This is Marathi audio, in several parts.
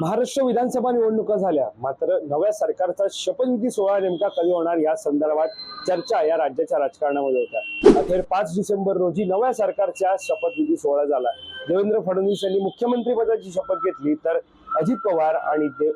महाराष्ट्र विधानसभा निवडणुका झाल्या. मात्र नव्या सरकारचा शपथविधी सोहळा नेमका कधी होणार या संदर्भात चर्चा या राज्याच्या राजकारणामध्ये होत्या. अखेर पाच डिसेंबर रोजी नव्या सरकारच्या शपथविधी सोहळा झाला. देवेंद्र फडणवीस यांनी मुख्यमंत्री पदाची शपथ घेतली तर अजित पवार आणि ते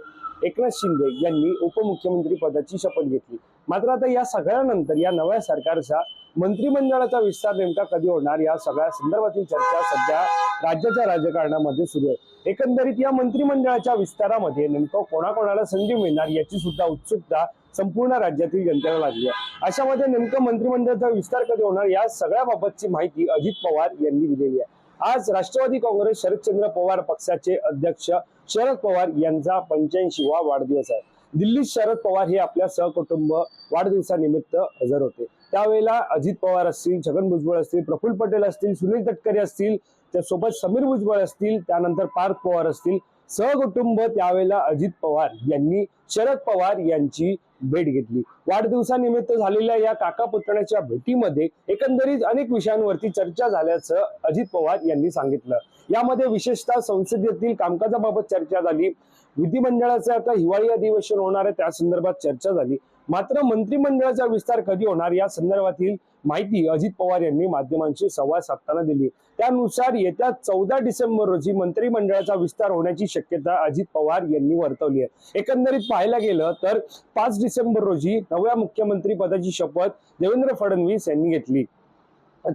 एकनाथ शिंदे यांनी उपमुख्यमंत्री पदाची शपथ घेतली. मात्र आता या सगळ्यानंतर या नव्या सरकारचा मंत्रिमंडळाचा विस्तार नेमका कधी होणार या सगळ्या संदर्भातील चर्चा सध्या राज्याच्या राजकारणामध्ये सुरू आहे. एकंदरीत या मंत्रिमंडळाच्या विस्तारामध्ये नेमकं कोणाकोणाला संधी मिळणार याची सुद्धा उत्सुकता संपूर्ण राज्यातील जनतेला लागली आहे. अशामध्ये नेमकं मंत्रिमंडळाचा विस्तार कधी होणार या सगळ्याबाबतची माहिती अजित पवार यांनी दिलेली आहे. आज राष्ट्रवादी काँग्रेस शरदचंद्र पवार पक्षाचे अध्यक्ष शरद पवार यांचा पंच्याऐंशीवा वाढदिवस आहे. दिल्लीत शरद पवार हे आपल्या सहकुटुंब वाढदिवसानिमित्त हजर होते. त्यावेळेला अजित पवार असतील छगन भुजबळ असतील प्रफुल्ल पटेल असतील सुनील तटकरे असतील त्यासोबत समीर भुजबळ असतील त्यानंतर पार्थ पवार असतील. सहकुटुंब त्यावेळेला अजित पवार यांनी शरद पवार यांची भेट घेतली. वाढदिवसानिमित्त झालेल्या या काका पुतण्याच्या भेटीमध्ये एकंदरीत अनेक विषयांवरती चर्चा झाल्याचं अजित पवार यांनी सांगितलं. यामध्ये विशेषतः संसदेतील कामकाजाबाबत चर्चा झाली. विधिमंडळाचं आता हिवाळी अधिवेशन होणार आहे त्या संदर्भात चर्चा झाली. मात्र मंत्रिमंडळाचा विस्तार कधी होणार या संदर्भातील माहिती अजित पवार यांनी माध्यमांशी संवाद साधताना दिली. त्यानुसार येत्या चौदा डिसेंबर रोजी मंत्रिमंडळाचा विस्तार होण्याची शक्यता अजित पवार यांनी वर्तवली आहे. एकंदरीत पाहायला गेलं तर पाच डिसेंबर रोजी नव्या मुख्यमंत्री पदाची शपथ देवेंद्र फडणवीस यांनी घेतली.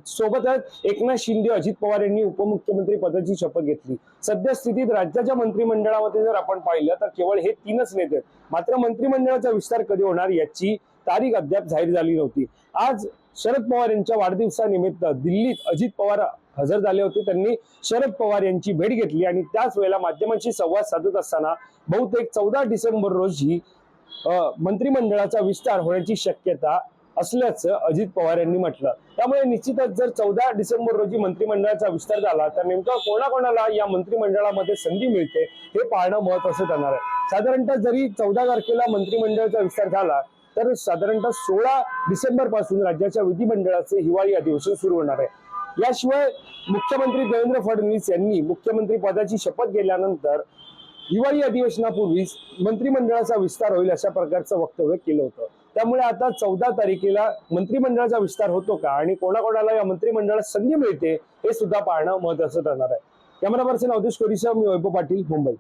सोबतच एकनाथ शिंदे अजित पवार यांनी उपमुख्यमंत्री पदाची शपथ घेतली. सध्या स्थितीत राज्याच्या मंत्रिमंडळामध्ये जर आपण पाहिलं तर केवळ हे तीनच नेते आहेत. मात्र मंत्रिमंडळाचा विस्तार कधी होणार याची तारीख अद्याप जाहीर झाली नव्हती. आज शरद पवार यांच्या वाढदिवसानिमित्त दिल्लीत अजित पवार हजर झाले होते. त्यांनी शरद पवार यांची भेट घेतली आणि त्याच वेळेला माध्यमांशी संवाद साधत असताना बहुतेक चौदा डिसेंबर रोजी मंत्रिमंडळाचा विस्तार होण्याची शक्यता असल्याचं अजित पवार यांनी म्हटलं. त्यामुळे निश्चितच जर चौदा डिसेंबर रोजी मंत्रिमंडळाचा विस्तार झाला तर नेमका कोणाकोणाला या मंत्रिमंडळामध्ये संधी मिळते हे पाहणं महत्वाचं ठरणार आहे. साधारणतः जरी चौदा तारखेला मंत्रिमंडळाचा विस्तार झाला तर साधारणतः सोळा डिसेंबरपासून राज्याच्या विधिमंडळाचे हिवाळी अधिवेशन सुरू होणार आहे. याशिवाय मुख्यमंत्री देवेंद्र फडणवीस यांनी मुख्यमंत्री पदाची शपथ घेतल्यानंतर हिवाळी अधिवेशनापूर्वीच मंत्रिमंडळाचा विस्तार होईल अशा प्रकारचं वक्तव्य केलं होतं. त्यामुळे आता चौदा तारखेला मंत्रिमंडळाचा विस्तार होतो का? आणि कोणाकोणाला या मंत्रिमंडळात संधी मिळते हे सुद्धा पाहणं महत्वाचं ठरणार आहे. कॅमेरा पर्सन अवधेश कोरिसा मी वैभव पाटील मुंबई.